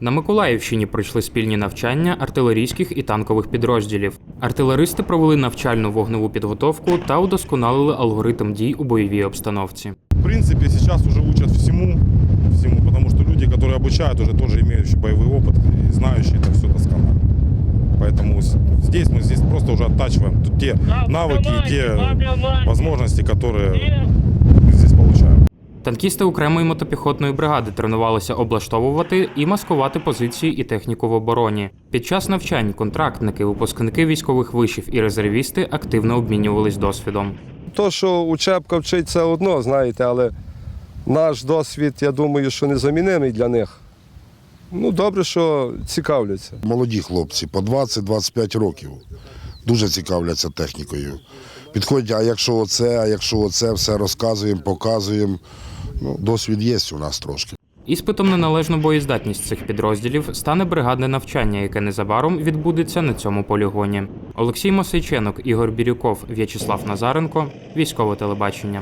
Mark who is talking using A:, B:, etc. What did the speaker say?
A: На Миколаївщині пройшли спільні навчання артилерійських і танкових підрозділів. Артилеристи провели навчальну вогневу підготовку та удосконалили алгоритм дій у бойовій обстановці.
B: В принципе, сейчас уже учат всему, всему, потому что люди, которые обучают, уже тоже имеющие боевой опыт и знающие это все досконально. Поэтому с- здесь мы здесь просто уже оттачиваем т- те навыки и те возможности, которые мы здесь получаем.
A: Танкісти окремої мотопіхотної бригади тренувалися облаштовувати і маскувати позиції і техніку в обороні. Під час навчань контрактники, випускники військових вишів і резервісти активно обмінювались досвідом.
C: То, що учебка вчить, це одно, знаєте, але наш досвід, я думаю, що незамінимий для них. Ну, добре, що цікавляться.
D: Молоді хлопці по 20-25 років дуже цікавляться технікою. Підходять, а якщо оце, а якщо оце, все розказуємо, показуємо. Ну, досвід є у нас трошки.
A: Іспитом на належну боєздатність цих підрозділів стане бригадне навчання, яке незабаром відбудеться на цьому полігоні. Олексій Мосейченок, Ігор Бірюков, В'ячеслав Назаренко, військове телебачення.